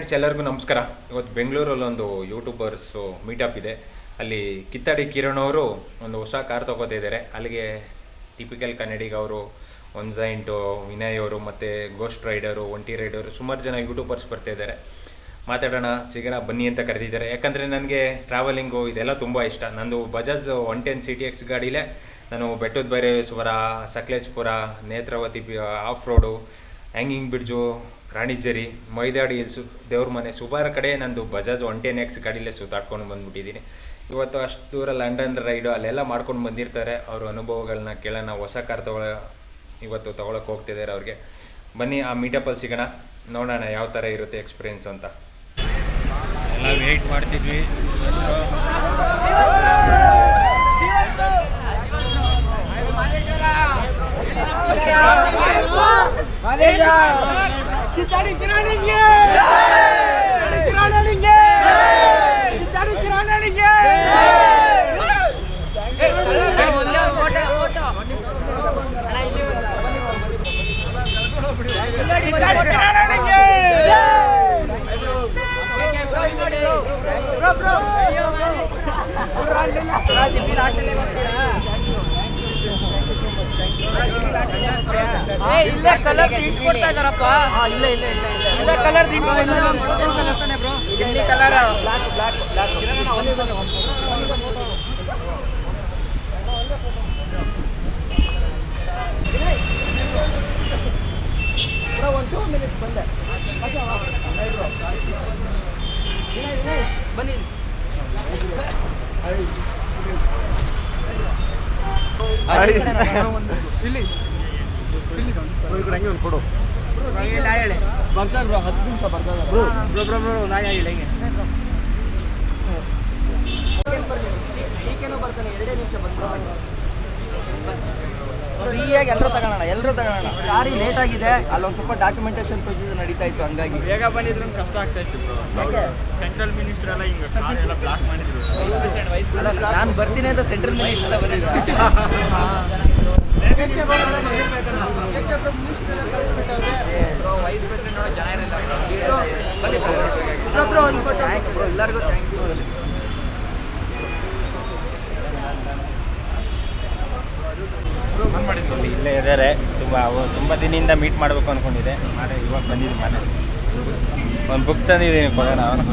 Friends, ಎಲ್ಲರಿಗೂ ನಮಸ್ಕಾರ. ಇವತ್ತು ಬೆಂಗಳೂರಲ್ಲಿ ಒಂದು ಯೂಟ್ಯೂಬರ್ಸು ಮೀಟಪ್ ಇದೆ. ಅಲ್ಲಿ ಕಿತ್ತಾಡಿ ಕಿರಣ್ ಅವರು ಒಂದು ಹೊಸ ಕಾರ್ ತಗೋತಾ ಅಲ್ಲಿಗೆ ಟಿಪಿಕಲ್ ಕನ್ನಡಿಗ ಅವರು ಒನ್ಸೈಂಟು ವಿನಯ್ ಅವರು, ಮತ್ತು ಗೋಸ್ಟ್ ರೈಡರು ಒಂಟಿ ರೈಡರು ಸುಮಾರು ಜನ ಯೂಟ್ಯೂಬರ್ಸ್ ಬರ್ತಾ ಇದ್ದಾರೆ. ಮಾತಾಡೋಣ, ಸಿಗೋಣ, ಬನ್ನಿ ಅಂತ ಕರೆದಿದ್ದಾರೆ. ಯಾಕಂದರೆ ನನಗೆ ಟ್ರಾವೆಲಿಂಗು ಇದೆಲ್ಲ ತುಂಬ ಇಷ್ಟ. ನಂದು Bajaj one ten C T X ಗಾಡಿಲೇ ನಾನು ಬೆಟ್ಟದ Baireshwara Sakleshpur, Netravati off road hanging bridge Ranijari Maidadi hills ದೇವ್ರ ಮನೆ ಸುಮಾರು ಕಡೆ ನಂದು ಬಜಾಜ್ ಒನ್ ಟೆನ್ ಎಕ್ಸ್ ಗಾಡಿಲೇ ಸುತ್ತಾಡ್ಕೊಂಡು ಬಂದ್ಬಿಟ್ಟಿದ್ದೀನಿ ಇವತ್ತು ಅಷ್ಟು ದೂರ ಲಂಡನ್ ರೈಡು ಅಲ್ಲೆಲ್ಲ ಮಾಡ್ಕೊಂಡು ಬಂದಿರ್ತಾರೆ. ಅವ್ರ ಅನುಭವಗಳನ್ನ ಕೇಳೋಣ ಹೊಸ ಕಾರ್ ತಗೊಳ್ಳೋ ಇವತ್ತು ತೊಗೊಳಕ್ಕೆ ಹೋಗ್ತಿದ್ದಾರೆ ಅವ್ರಿಗೆ. ಬನ್ನಿ ಆ ಮೀಟಪ್ಪಲ್ಲಿ ಸಿಗೋಣ. ನೋಡೋಣ ಯಾವ ಥರ ಇರುತ್ತೆ ಎಕ್ಸ್ಪೀರಿಯೆನ್ಸ್ ಅಂತ. ಎಲ್ಲ ವೆಯ್ಟ್ ಮಾಡ್ತಿದ್ವಿ. ಕಿರಾಣಿಗೆ ಕಿರಾಣಿಗೆ ಕಿತ್ತಾಡಿ ಕಿರಾಣಿಗೆ ಕಿತ್ತಾಡಿ ಇಲ್ಲೇ ಕಲರ್ ಕೊಡ್ತಾ ಇದಾರಪ್ಪ. ಇಲ್ಲ ಇಲ್ಲ ಇಲ್ಲ ಇಲ್ಲ. Colour tint chilli colour black black black ಬನ್ನಿ ಇಲ್ಲಿ. ಹೇಳಿ ಬರ್ತಾರೆ. ಬ್ರೋ ಹತ್ತು ನಿಮಿಷ ಬರ್ತಾರೆ ಬ್ರೋ ಬ್ರೋ ಬ್ರೋ ಬ್ರೋ ಹೇಳಿ ಹೆಂಗೆ ಬರ್ತಾನೆ ಎರಡೇ ನಿಮಿಷ ಬಂದು ಫ್ರೀಯಾಗಿ ಎಲ್ಲರೂ ತಗೊಳ್ಳೋಣ ಎಲ್ಲರೂ ತಗೊಳ್ಳೋಣ. ಸಾರಿ ಲೇಟ್ ಆಗಿದೆ. ಅಲ್ಲೊಂದು ಸ್ವಲ್ಪ ಡಾಕ್ಯುಮೆಂಟೇಶನ್ ಪ್ರೊಸೀಜರ್ ನಡೀತಾ ಇತ್ತು ಹಂಗಾಗಿ. ಬೇಗ ಬಂದಿದ್ರು ಕಷ್ಟ ಆಗ್ತಾ ಇತ್ತು ಸೆಂಟ್ರಲ್ ಮಿನಿಸ್ಟರ್ ಎಲ್ಲ ಹಿಂಗ ಕಾರ್ ಎಲ್ಲ ಬ್ಲಾಕ್ ಮಾಡಿದ್ರು. ಅಲ್ಲ ನಾನು ಬರ್ತೀನಿ ಅಂತ ಸೆಂಟ್ರಲ್ ಮಿನಿಸ್ಟರ್ ಬಂದಿದ್ದೆ. ವೈಸ್ ಪ್ರೆಸಿಡೆಂಟ್ ಜನ ಇರಲ್ಲ ಎಲ್ಲರಿಗೂ ಥ್ಯಾಂಕ್ ಯು ಬಂದ್ ಮಾಡಿದ್ರು ಇಲ್ಲೇ ಇದ್ದಾರೆ. ತುಂಬ ತುಂಬ ದಿನದಿಂದ ಮೀಟ್ ಮಾಡಬೇಕು ಅಂದ್ಕೊಂಡಿದ್ದೆ ಮಾಡಿ ಇವಾಗ ಬಂದಿದ್ದೀನಿ ಮನೆ ಒಂದು ಬುಕ್ ತಂದಿದ್ದೀನಿ ಕೊಡೋಣ ಅವನು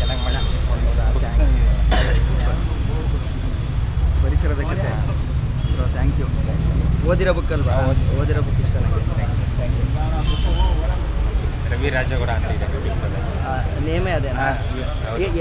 ಚೆನ್ನಾಗಿ ಮಾಡ ಪರಿಸರದ ಕತೆ. ಥ್ಯಾಂಕ್ ಯು ಓದಿರೋ ಬುಕ್ ಅಲ್ವಾ? ಓದಿರೋ ಬುಕ್ ಇಷ್ಟ ನನಗೆ ರವಿ ರಾಜಗೌಡ ಅಂತ ಇದೆ. ನೇಮೇ ಅದೇನಾ?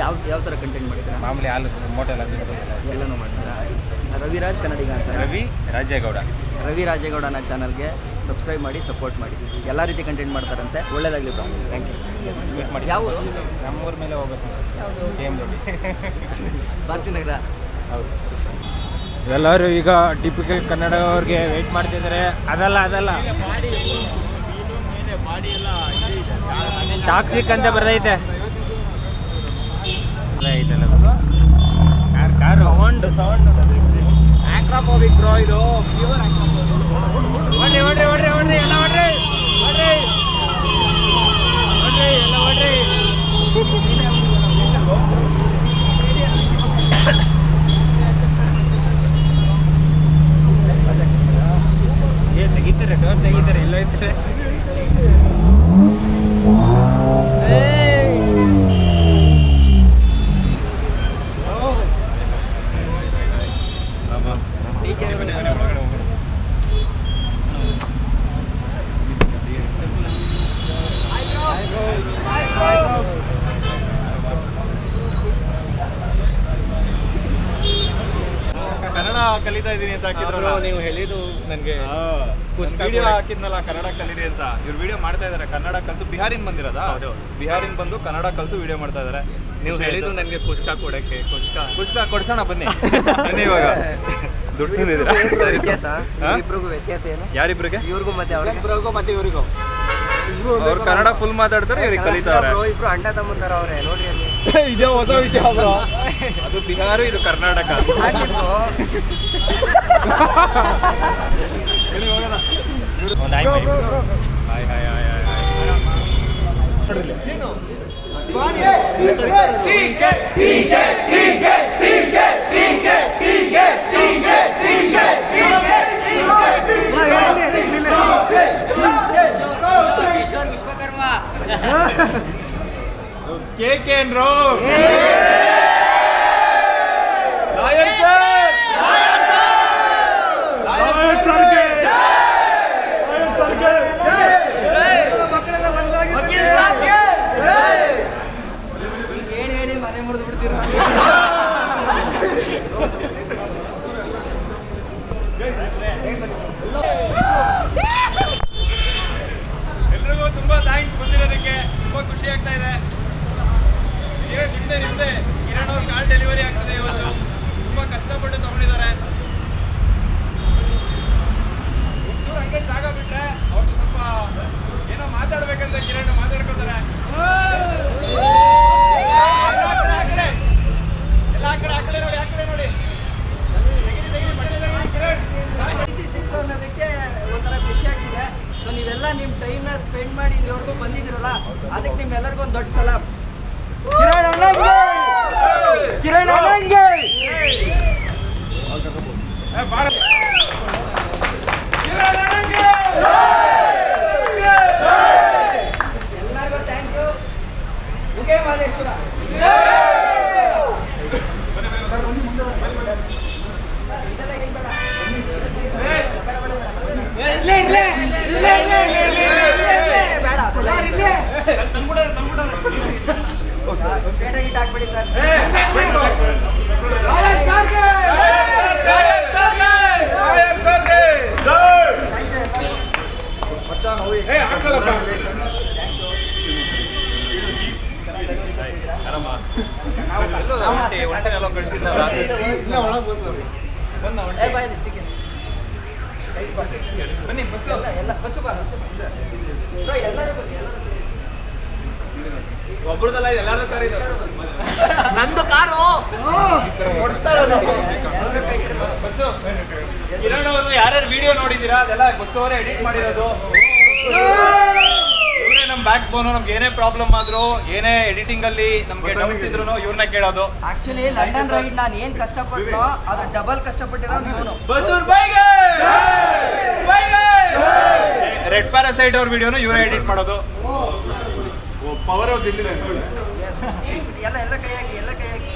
ಯಾವ ಯಾವ ಥರ ಕಂಟೆಂಟ್ ಮಾಡಿದ್ರೆ ಮಾಮೂಲಿ ಹಾಲು ಮೋಟೆಲ್ಲ ಎಲ್ಲನೂ ಮಾಡ್ತೀರಾ ರವಿರಾಜ್ ಕನ್ನಡಿಗ ಅಂತ. ರವಿ ರಾಜೇಗೌಡ. ರವಿ ರಾಜೇಗೌಡನ ಚಾನಲ್ಗೆ ಸಬ್ಸ್ಕ್ರೈಬ್ ಮಾಡಿ ಸಪೋರ್ಟ್ ಮಾಡಿ. ಎಲ್ಲ ರೀತಿ ಕಂಟೆಂಟ್ ಮಾಡ್ತಾರಂತೆ. ಒಳ್ಳೇದಾಗಲಿ ಬ್ರೋ ಥ್ಯಾಂಕ್ ಯು ಮೀಟ್ ಮಾಡಿ. ಯಾವ ಊರು? ನಮ್ಮೂರ ಮೇಲೆ ಹೋಗ್ಬೇಕು. ಗೇಮ್ ಭಾರತಿ ನಗರ. ಹೌದು. ಎಲ್ಲರೂ ಈಗ ಟಿಪಿಕಲ್ ಕನ್ನಡ ಅವ್ರಿಗೆ ವೆಯ್ಟ್ ಮಾಡ್ತಿದ್ದಾರೆ. ಅದಲ್ಲ ಅದಲ್ಲ. ಟಾಕ್ಸಿಕ್ ಅಂತ ಬರ್ದೈತೆ ಸೌಂಡ್ ಸೌಂಡ್ ಇದು ಓಡ್ರಿ ಓಡ್ರಿ ಓಡ್ರಿ ಎಲ್ಲ ಓಡ್ರಿ ಎಲ್ಲ ಓಡ್ರಿ ತೆಗಿತಾರೆ? ಡೋರ್ ತೆಗಿತಾರೆ? ಎಲ್ಲ ಇದ್ದಾರೆ ಕಲಿತಾ ಇದೀನಿ ಅಂತ ಹಾಕಿದ್ರು ನೀವು ಹೇಳಿದ್ದು ನನಗೆ ವಿಡಿಯೋ ಹಾಕಿದ್ನಲ್ಲ ಕನ್ನಡ ಕಲೀರಿ ಅಂತ. ಇವ್ರು ವಿಡಿಯೋ ಮಾಡ್ತಾ ಇದಾರೆ ಕನ್ನಡ ಕಲ್ತು ಬಿಹಾರಿನ್ ಬಂದಿರೋದಾ? ಹೌದು. ಬಿಹಾರಿನ್ ಬಂದು ಕನ್ನಡ ಕಲ್ತು ವಿಡಿಯೋ ಮಾಡ್ತಾ ಇದಾರೆ. ನೀವು ಹೇಳಿದ್ದು ನನಗೆ ಪುಷ್ಕ ಕೊಡಕ್ಕೆ ಪುಷ್ಕ ಪುಸ್ತಕ ಕೊಡ್ಸೋಣ ಬನ್ನಿ. ಬನ್ನಿ ಇವಾಗ. ದುಡ್ಡು ವ್ಯತ್ಯಾಸ? ಇಬ್ರಿಗೂ ವ್ಯತ್ಯಾಸ ಏನು? ಯಾರಿಬ್ರಿಗೆ? ಇವ್ರಿಗೂ ಮತ್ತೆ ಅವ್ರಿಗೂ. ಮತ್ತೆ ಇವ್ರಿಗೂ. ಅವ್ರು ಕನ್ನಡ ಫುಲ್ ಮಾತಾಡ್ತಾರೆ ಇವ್ರಿಗೆ ಕಲಿತಾರೆ ಬ್ರೋ ಇಬ್ರು ಅಣ್ಣ ತಮ್ಮಂತಾರ ಅವ್ರೆ ನೋಡ್ರಿ ಅಲ್ಲಿ ಇದೇ ಹೊಸ ವಿಷಯ ಬ್ರೋ ಅದು ಬಿಹಾರ ಇದು ಕರ್ನಾಟಕ ಒಂದು ಆಯ್ ಮಾಡಿ hi hi hi hi Kishore Vishwakarma cake ಏನ್ರು lawyer sir lawyer ಸರ್ಗೆ ಹೇಳಿ ಹೇಳಿ ಮನೆ ಮುರಿದು ಬಿಡ್ತೀರ ತುಂಬಾ ಥ್ಯಾಂಕ್ಸ್ ಬಂದಿರೋದಕ್ಕೆ ತುಂಬಾ ಖುಷಿ ಆಗ್ತಾ ಇದೆ. ನಿಮ್ದೆ ನಿಮ್ದೆ. ಕಿರಣ್ ಅವ್ರ ಕಾರ್ ಡೆಲಿವರಿ ಆಗ್ತದೆ ಇವತ್ತು. ತುಂಬಾ ಕಷ್ಟಪಟ್ಟು ತಗೊಂಡಿದ್ದಾರೆ. ಒಂಚೂರು ಹಂಗೆ ಜಾಗ ಬಿಟ್ರೆ ಅವ್ರು ಸ್ವಲ್ಪ ಏನೋ ಮಾತಾಡ್ಬೇಕಂತ ಕಿರಣ್ ಮಾತಾಡ್ಕೋತಾರೆ. ಎಲ್ಲ ಆ ಕಡೆ, ಆ ಕಡೆ. ಎಲ್ಲ ಆ ಕಡೆ ಆ ಕಡೆ ನೋಡಿ ಆ ಕಡೆ ನೋಡಿ ತೆಗೀರಿ, ತೆಗೀರಿ, ಬಟ್ಟೆ ತೆಗೀರಿ, ಕಿರಣ್. ಮಾಹಿತಿ ಸಿಕ್ತು ಅನ್ನೋದಕ್ಕೆ ಒಂಥರ ಖುಷಿ ಆಗ್ತಿದೆ ನಿಮ್ಮ ಟೈಮ್ನ ಸ್ಪೆಂಡ್ ಮಾಡಿ ಇಲ್ಲಿವರೆಗೂ ಬಂದಿದ್ದೀರಲ್ಲ ಅದಕ್ಕೆ ನಿಮ್ಮೆಲ್ಲರಿಗೂ ಒಂದು ದೊಡ್ಡ ಸಲಾಮ್ ಕಿರಣ್ ಅಣ್ಣಂಗೆ! ಕಿರಣ್ ಅಣ್ಣಂಗೆ! ಎಲ್ಲರಿಗೂ ಥ್ಯಾಂಕ್ ಯು ಉಗೇ ಮಾದೇಶ್ವರ. ಸರ್, ಬೇಡ. ಬನ್ನಿ ಬಸ್ಸು ಎಲ್ಲ ಬಸ್ಸು ಬಾ ಬಸ್ಸು ಎಲ್ಲರೂ ಬನ್ನಿ ಎಲ್ಲರೂ ಸೇರಿ. ಒಬ್ರದಲ್ಲ ಎಲ್ಲಾರು ಕರೀದು ಎಲ್ಲರೂ ಬನ್ನಿ. ನಂದು ಕಾರು. ಕಿರಣ್ ಅವರು ಯಾರ್ಯಾರು ವಿಡಿಯೋ ನೋಡಿದೀರಾ ಅದೆಲ್ಲ ಬಸ್ ಅವರೇ ಎಡಿಟ್ ಮಾಡಿರೋದು. ಇವರೇ ನಮ್ಮ ಬ್ಯಾಕ್ ಬೋನು ನಮ್ಗೆ ಏನೇ ಪ್ರಾಬ್ಲಮ್ ಆದ್ರೂ ಏನೇ ಎಡಿಟಿಂಗ್ ಅಲ್ಲಿ ನಮ್ಗೆ ಡೌಟ್ಸ್ ಇದ್ರು ಇವ್ರನ್ನ ಕೇಳೋದು. ಆಕ್ಚುಲಿ ಲಂಡನ್ ರೈಡ್ ನಾನು ಏನ್ ಕಷ್ಟಪಟ್ಟನೋ ಅದ್ರ ಡಬಲ್ ಕಷ್ಟಪಟ್ಟಿರೋ ಇವನು. ರೆಡ್ ಪ್ಯಾರಾಸೈಟ್ ಅವ್ರ ವಿಡಿಯೋನು ಇವರೇ ಎಡಿಟ್ ಮಾಡೋದು. ಪವರ್ ಹೌಸ್ ಇಲ್ಲಿದೆ Yes. ಎಲ್ಲ ಎಲ್ಲ ಕೈ ಹಾಕಿ ಎಲ್ಲ ಕೈ ಹಾಕಿ.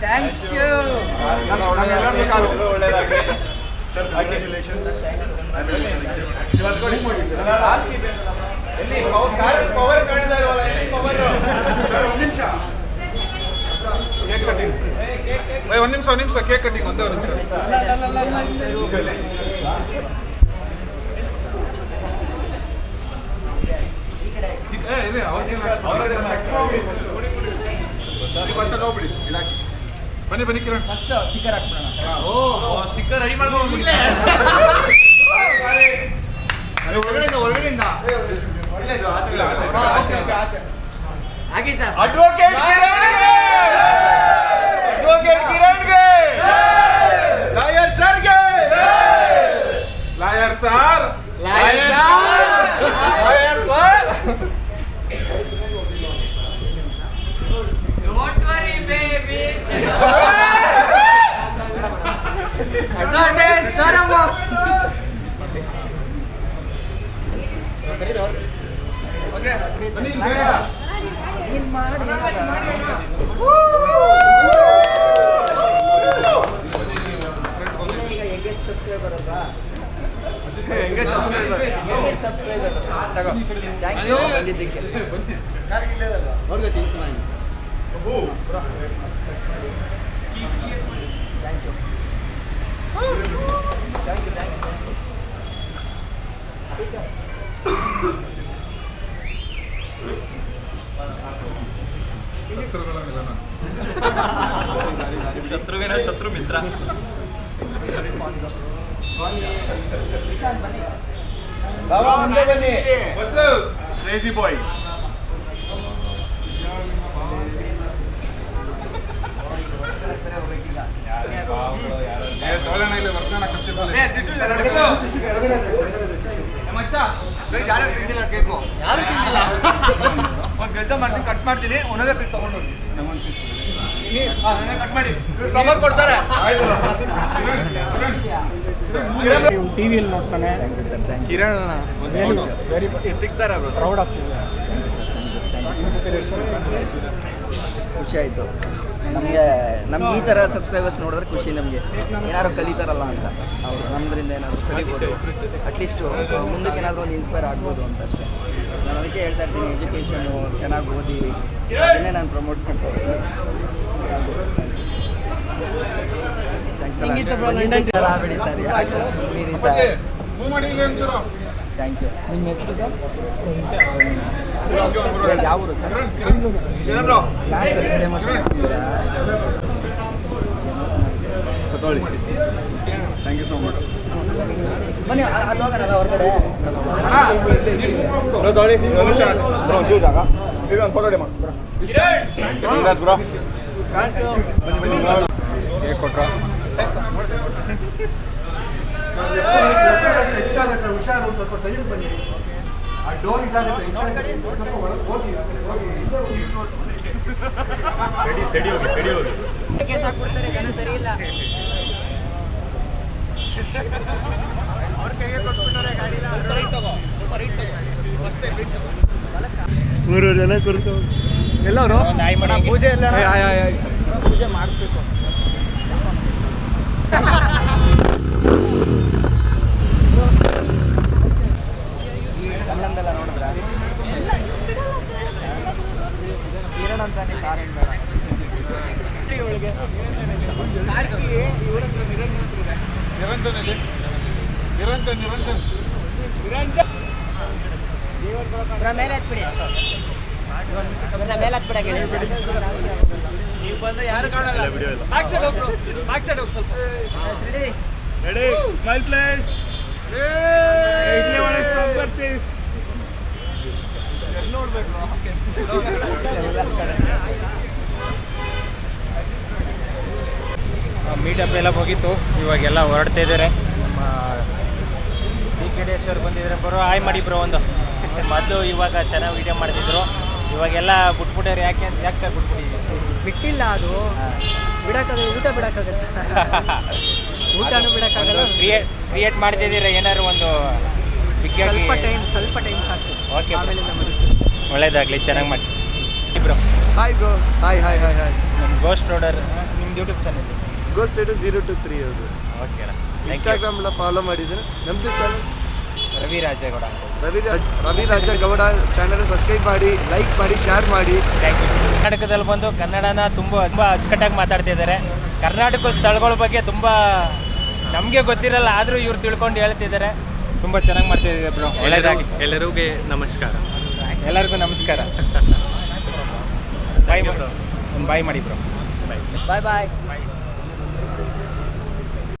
ಥ್ಯಾಂಕ್ ಯು ಒಳ್ಳೇದಾಗಲಿ ಎಲ್ಲಿ? ಪವರ್ ಪವರ್ ಇಲ್ವಲ್ಲ ಎಲ್ಲಿ ಪವರ್ ಒಂದ್ ನಿಮಿಷ. ಒಂದ್ ನಿಮಿಷ ಒಂದು ನಿಮಿಷ ಕೇಕ್ ಕಟ್ಟಿಂಗ್ ಒಂದೇ ಒಂದು ನಿಮಿಷ. ಇದೆ ಅವ್ರಿಗೆಲ್ಲ ಬನ್ನಿ ಬನ್ನಿ ಕಿರಣ್. ಫಸ್ಟ್ ಸ್ಟಿಕ್ಕರ್ ಹಾಕ್ಬಿಡೋಣ. ಓ ಸ್ಟಿಕ್ಕರ್ ರೆಡಿ ಮಾಡ್ಕೊಂಡು ಒಳಗಡೆಯಿಂದ ಒಳಗಡೆಯಿಂದ. ಹಾಗೆ ಆಚೆ ಅಡ್ವೊಕೇಟ್ ಸರ್. ಅಡ್ವೊಕೇಟ್ ಕಿರಣ್ಗೆ ಲಾಯರ್ ಸರ್ಗೆ lawyer sir lawyer don't worry baby advantage ಸ್ಟಾರಮ್ಮ ನೀನ್ ಮಾಡಿ ಈಗ ಹೆಂಗೆಸ್ಟ್ ಸಬ್ಸ್ಕ್ರೈಬರ್ ಅಲ್ವಾ ಹೆಂಗೆಸ್ಟ್ ಸಬ್ಸ್ಕ್ರೈಬರ್ ತಗೋ ಥ್ಯಾಂಕ್ ಯು ಬಂದಿದ್ದಕ್ಕೆ ಅವ್ರಿಗೆ ತಿಳಿಸು ನಾನು thank you thank you thank you ಶತ್ರುಗಳ ಮಿಲನ ಶತ್ರುವಿನ ಶತ್ರು ಮಿತ್ರ ಕ್ರೇಜಿ ಬಾಯ್ ತಗೊಳ್ಳೋಣ ಇಲ್ಲಿ ಯಾರು ತಿಂದಿಲ್ಲ ಕೇಕು? ಯಾರು ತಿಂದಿಲ್ಲ? ಒಂದು ಕೆಲಸ ಮಾಡ್ತೀನಿ ಕಟ್ ಮಾಡ್ತೀನಿ ಒಂದೊಂದೇ ಪೀಸ್ ತಗೊಂಡು ಕಟ್ ಮಾಡಿ. ಪ್ರಮೋದ್ ಕೊಡ್ತಾರೆ. ಟಿವಿಯಲ್ಲಿ ನೋಡ್ತಾನೆ. ಕಿರಣ್ ವೆರಿ ಸಿಗ್ತಾರೆ ಪ್ರೌಡ್ ಆಫ್ ಖುಷಿ ಆಯಿತು. ನಮಗೆ ನಮ್ಗೆ ಈ ಥರ ಸಬ್ಸ್ಕ್ರೈಬರ್ಸ್ ನೋಡಿದ್ರೆ ಖುಷಿ ನಮಗೆ. ಏನಾದ್ರು ಕಲಿತಾರಲ್ಲ ಅಂತ. ಅವರು ನಮ್ಮದ್ರಿಂದ ಏನಾದರೂ ಕಲಿಬೋದು. ಅಟ್ಲೀಸ್ಟು ಮುಂದಕ್ಕೆ ಏನಾದರೂ ಒಂದು ಇನ್ಸ್ಪೈರ್ ಆಗ್ಬೋದು ಅಂತ ಅಷ್ಟೇ. ನಾನು ಅದಕ್ಕೆ ಹೇಳ್ತಾ ಇರ್ತೀನಿ ಎಜುಕೇಷನು ಚೆನ್ನಾಗಿ ಓದಿ. ಅದನ್ನೇ ನಾನು ಪ್ರಮೋಟ್ ಮಾಡ್ತಾ ಇದ್ದೀನಿ. ಆಗಬೇಡಿ ಸರ್ ಯಾಕೆ ಸರ್ ಥ್ಯಾಂಕ್ ಯು ನಿಮ್ಮ ಹೆಸರು ಸರ್ ಸರ್ ಯಾವ ಊರು ಸರ್ ಸರ್ ಇಷ್ಟೇ ಸತೋಳಿ ಥ್ಯಾಂಕ್ ಯು ಸೋ ಮಚ್ ಬನ್ನಿ ಅಲ್ಲಿ ಹೋಗೋಣ ಹೊರಗಡೆ ನಿಮಿಷ ಬ್ರೋ ಜೂ ಜಾಗ ಈಗ ಒಂದು ಫೋಟೋ ಡೆಮೋ ರಾಜ್ ಬ್ರೋ ಕೇಕ್ ಕೊಟ್ರು ಹೆಚ್ಚಾಗುತ್ತೆ ಹುಷಾರು ಸ್ವಲ್ಪ ಸೈಡ್ ಬನ್ನಿ ಆ ಡೋರ್ ಕೇಸ್ ಹಾಕ್ಬಿಡ್ತಾರೆ ಜನ ಸರಿ ಇಲ್ಲ ಮೂರು ಜನ ಕುರಿತು ಎಲ್ಲರೂ ಪೂಜೆ ಎಲ್ಲ ಪೂಜೆ ಮಾಡಿಸ್ಬೇಕು ಕನ್ನಡದೆಲ್ಲ ನೋಡಿದ್ರ ಕಿರಣ್ ಅಂತಾನೆ ಸಾರ್ ಹೇಳ್ಬೇಡ ನಿರಂಜನ್ ಇಲ್ಲಿ ನಿರಂಜನ್ ನಿರಂಜನ್ ಮೇಲೆ ಹತ್ಬಿಡಿ ಮೇಲೆ ಹತ್ಬಿಡಕ್ಕೆ ನೀವು ಬಂದ್ರೆ ಯಾರು ಕಾಣಲ್ಲ ಬ್ಯಾಕ್ ಸೈಡ್ ಹೋಗ್ರು ಬ್ಯಾಕ್ ಸೈಡ್ ಹೋಗಿ ಸ್ವಲ್ಪ ready ready smile please idli ಒಳಗೆ ಸಾಂಬಾರ್ ಚೀಸ್ ಮೀಟಪ್ ಎಲ್ಲ ಹೋಗಿತ್ತು ಇವಾಗೆಲ್ಲ ಹೊರಡ್ತಾ ಇದ್ದಾರೆ. ನಮ್ಮ ಡಿ ಕೆ ಡಿ ಎಸ್ ಅವ್ರು ಬಂದಿದ್ದಾರೆ. ಬರೋ ಆಯ್ ಮಾಡಿ ಬ್ರೋ ಒಂದು. ಮೊದಲು ಇವಾಗ ಚೆನ್ನಾಗಿ ವೀಡಿಯೋ ಮಾಡ್ತಿದ್ರು. ಇವಾಗೆಲ್ಲ ಬಿಟ್ಬಿಟ್ಟಾರೆ ಯಾಕೆ ಅಂತ ಯಾಕೆ ಸರ್ ಬಿಟ್ಬಿಟ್ಟಿದ್ದೀವಿ ಬಿಟ್ಟಿಲ್ಲ ಅದು. ಬಿಡಕ್ಕಾಗ ಊಟ ಬಿಡಕ್ಕಾಗತ್ತೆ ಊಟನೂ ಬಿಡಕ್ಕಾಗಲ್ಲ. ಕ್ರಿಯೇಟ್ ಕ್ರಿಯೇಟ್ ಮಾಡ್ತಿದ್ದೀರಾ ಏನಾದ್ರು ಒಂದು ಸ್ವಲ್ಪ ಟೈಮ್ ಸ್ವಲ್ಪ ಟೈಮ್ ಸಾಕು. ಓಕೆ ಆಮೇಲೆ ಒಳ್ಳೇದಾಗಲಿ ಚೆನ್ನಾಗಿ ಮಾಡಿ. Bro hi bro hi hi hi hi ನಮ್ಮ ಗೋಸ್ಟ್ ರೋಡರ್ ನಿಮ್ದು YouTube channel ghost status zero two three ಅದು ಓಕೆ ಥ್ಯಾಂಕ್ ಇನ್ಸ್ಟಾಗ್ರಾಮ್ ಎಲ್ಲ ಫಾಲೋ ಮಾಡಿದ್ರೆ ನಮ್ಮದು ಚಾನಲ್ ರವಿ ರಾಜೇಗೌಡ ಅಂತ ರವಿ ರಾಜ್ ರವಿ ರಾಜೇಗೌಡ ಚಾನಲ್ ಸಬ್ಸ್ಕ್ರೈಬ್ ಮಾಡಿ ಲೈಕ್ ಮಾಡಿ ಶೇರ್ ಮಾಡಿ. ಥ್ಯಾಂಕ್ ಯು ಕರ್ನಾಟಕದಲ್ಲಿ ಬಂದು ಕನ್ನಡನ ತುಂಬ ತುಂಬ ಅಚ್ಚುಕಟ್ಟಾಗಿ ಮಾತಾಡ್ತಿದ್ದಾರೆ ಕರ್ನಾಟಕ ಸ್ಥಳಗಳ ಬಗ್ಗೆ ತುಂಬ ನಮಗೆ ಗೊತ್ತಿರಲ್ಲ ಆದರೂ ಇವ್ರು ತಿಳ್ಕೊಂಡು ಹೇಳ್ತಿದ್ದಾರೆ ತುಂಬ ಚೆನ್ನಾಗಿ ಮಾಡ್ತಿದ್ದಾರೆ ಬ್ರೋ. ಒಳ್ಳೆಯದಾಗಿ ಎಲ್ಲರಿಗೂ ನಮಸ್ಕಾರ. ಎಲ್ಲರಿಗೂ ನಮಸ್ಕಾರ. ಬಾಯ್ ಬ್ರೋ ಒಂದು ಬಾಯ್ ಮಾಡಿ ಬ್ರೋ ಬಾಯ್ ಬಾಯ್ ಬಾಯ್